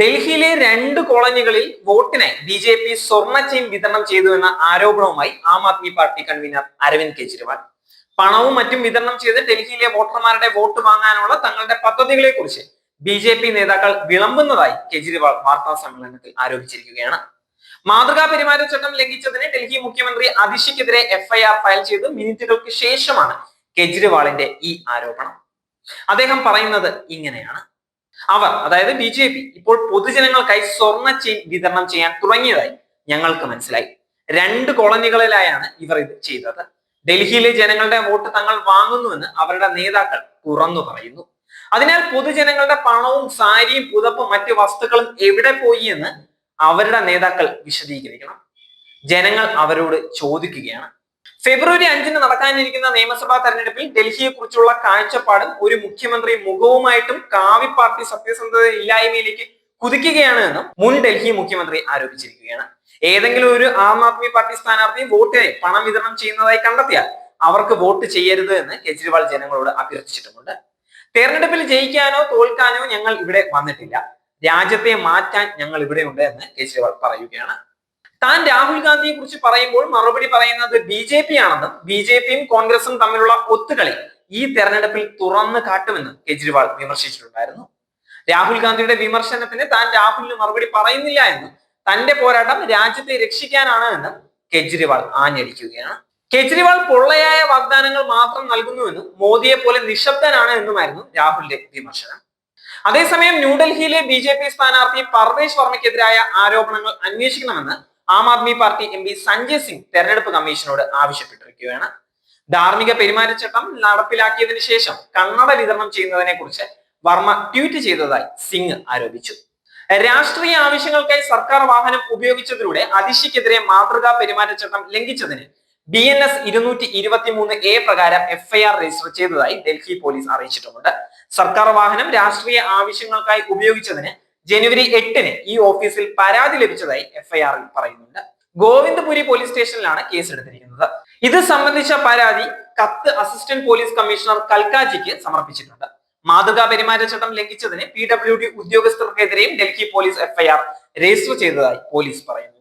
ഡൽഹിയിലെ രണ്ട് കോളനികളിൽ വോട്ടിനായി ബി ജെ പി സ്വർണ ചെയിൻ വിതരണം ചെയ്തു എന്ന ആരോപണവുമായി ആം ആദ്മി പാർട്ടി കൺവീനർ അരവിന്ദ് കെജ്രിവാൾ. പണവും മറ്റും വിതരണം ചെയ്ത് ഡൽഹിയിലെ വോട്ടർമാരുടെ വോട്ട് വാങ്ങാനുള്ള തങ്ങളുടെ പദ്ധതികളെ കുറിച്ച് ബി ജെ പി നേതാക്കൾ വിളമ്പുന്നതായി കെജ്രിവാൾ വാർത്താ സമ്മേളനത്തിൽ ആരോപിച്ചിരിക്കുകയാണ്. മാതൃകാ പെരുമാറ്റച്ചട്ടം ലംഘിച്ചതിന് ഡൽഹി മുഖ്യമന്ത്രി അതിഷിക്കെതിരെ എഫ്ഐആർ ഫയൽ ചെയ്ത് മിനിറ്റുകൾക്ക് ശേഷമാണ് കെജ്രിവാളിന്റെ ഈ ആരോപണം. അദ്ദേഹം പറയുന്നത് ഇങ്ങനെയാണ്. അവർ അതായത് ബി ജെ പി ഇപ്പോൾ പൊതുജനങ്ങൾക്കായി സ്വർണ ചെയിൻ വിതരണം ചെയ്യാൻ തുടങ്ങിയതായി ഞങ്ങൾക്ക് മനസ്സിലായി. രണ്ട് കോളനികളിലായാണ് ഇവർ ഇത് ചെയ്തത്. ഡൽഹിയിലെ ജനങ്ങളുടെ വോട്ട് തങ്ങൾ വാങ്ങുന്നുവെന്ന് അവരുടെ നേതാക്കൾ തുറന്നു പറയുന്നു. അതിനാൽ പൊതുജനങ്ങളുടെ പണവും സാരിയും പുതപ്പും മറ്റു വസ്തുക്കളും എവിടെ പോയി എന്ന് അവരുടെ നേതാക്കൾ വിശദീകരിക്കണം. ജനങ്ങൾ അവരോട് ചോദിക്കുകയാണ്. ഫെബ്രുവരി അഞ്ചിന് നടക്കാനിരിക്കുന്ന നിയമസഭാ തെരഞ്ഞെടുപ്പിൽ ഡൽഹിയെ കുറിച്ചുള്ള കാഴ്ചപ്പാടും ഒരു മുഖ്യമന്ത്രി മുഖവുമായിട്ടും കാവി പാർട്ടി സത്യസന്ധത ഇല്ലായ്മയിലേക്ക് കുതിക്കുകയാണ് എന്നും മുൻ ഡൽഹി മുഖ്യമന്ത്രി ആരോപിച്ചിരിക്കുകയാണ്. ഏതെങ്കിലും ഒരു ആം ആദ്മി പാർട്ടി സ്ഥാനാർത്ഥി വോട്ടിനായി പണം വിതരണം ചെയ്യുന്നതായി കണ്ടെത്തിയാൽ അവർക്ക് വോട്ട് ചെയ്യരുത് എന്ന് കെജ്രിവാൾ ജനങ്ങളോട് അഭ്യർത്ഥിച്ചിട്ടുമുണ്ട്. തെരഞ്ഞെടുപ്പിൽ ജയിക്കാനോ തോൽക്കാനോ ഞങ്ങൾ ഇവിടെ വന്നിട്ടില്ല. രാജ്യത്തെ മാറ്റാൻ ഞങ്ങൾ ഇവിടെയുണ്ട് എന്ന് കെജ്രിവാൾ പറയുകയാണ്. താൻ രാഹുൽ ഗാന്ധിയെ കുറിച്ച് പറയുമ്പോൾ മറുപടി പറയുന്നത് ബി ജെ പി ആണെന്നും ബി ജെ പിയും കോൺഗ്രസും തമ്മിലുള്ള ഒത്തുകളി ഈ തെരഞ്ഞെടുപ്പിൽ തുറന്നു കാട്ടുമെന്നും കെജ്രിവാൾ വിമർശിച്ചിട്ടുണ്ടായിരുന്നു. രാഹുൽ ഗാന്ധിയുടെ വിമർശനത്തിന് താൻ രാഹുലിന് മറുപടി പറയുന്നില്ല എന്നും തന്റെ പോരാട്ടം രാജ്യത്തെ രക്ഷിക്കാനാണ് എന്നും കെജ്രിവാൾ ആഞ്ഞടിക്കുകയാണ്. കെജ്രിവാൾ പൊള്ളയായ വാഗ്ദാനങ്ങൾ മാത്രം നൽകുന്നുവെന്നും മോദിയെ പോലെ നിശബ്ദനാണ് എന്നുമായിരുന്നു രാഹുലിന്റെ വിമർശനം. അതേസമയം ന്യൂഡൽഹിയിലെ ബി ജെ പി സ്ഥാനാർത്ഥി പർവേഷ് വർമ്മയ്ക്കെതിരായ ആരോപണങ്ങൾ അന്വേഷിക്കണമെന്ന് Aam Aadmi party M P Sanjay Singh തെരഞ്ഞെടുപ്പ് കമ്മീഷനോട് ആവശ്യപ്പെട്ടിരിക്കുകയാണ്. ധാർമ്മിക പെരുമാറ്റച്ചട്ടം നടപ്പിലാക്കിയതിനു ശേഷം കണ്ണട വിതരണം ചെയ്യുന്നതിനെ കുറിച്ച് വർമ്മ ട്വീറ്റ് ചെയ്തതായി സിംഗ് ആരോപിച്ചു. രാഷ്ട്രീയ ആവശ്യങ്ങൾക്കായി സർക്കാർ വാഹനം ഉപയോഗിച്ചതിലൂടെ അതിശിക്കെതിരെ മാതൃകാ പെരുമാറ്റച്ചട്ടം ലംഘിച്ചതിന് ബി എൻ എസ് ഇരുന്നൂറ്റി ഇരുപത്തി മൂന്ന് എ പ്രകാരം എഫ്ഐആർ രജിസ്റ്റർ ചെയ്തതായി ഡൽഹി പോലീസ് അറിയിച്ചിട്ടുണ്ട് സർക്കാർ വാഹനം രാഷ്ട്രീയ ആവശ്യങ്ങൾക്കായി ഉപയോഗിച്ചതിന് ജനുവരി എട്ടിന് ഈ ഓഫീസിൽ പരാതി ലഭിച്ചതായി എഫ്ഐആറിൽ പറയുന്നുണ്ട്. ഗോവിന്ദപുരി പോലീസ് സ്റ്റേഷനിലാണ് കേസ് എടുത്തിരിക്കുന്നത്. ഇത് സംബന്ധിച്ച പരാതി കത്ത് അസിസ്റ്റന്റ് പോലീസ് കമ്മീഷണർ കൽക്കാജിക്ക് സമർപ്പിച്ചിട്ടുണ്ട്. മാതൃകാ പെരുമാറ്റച്ചട്ടം ലംഘിച്ചതിന് പി ഡബ്ല്യു ഡി ഉദ്യോഗസ്ഥർക്കെതിരെയും ഡൽഹി പോലീസ് എഫ്ഐആർ രജിസ്റ്റർ ചെയ്തതായി പോലീസ് പറയുന്നു.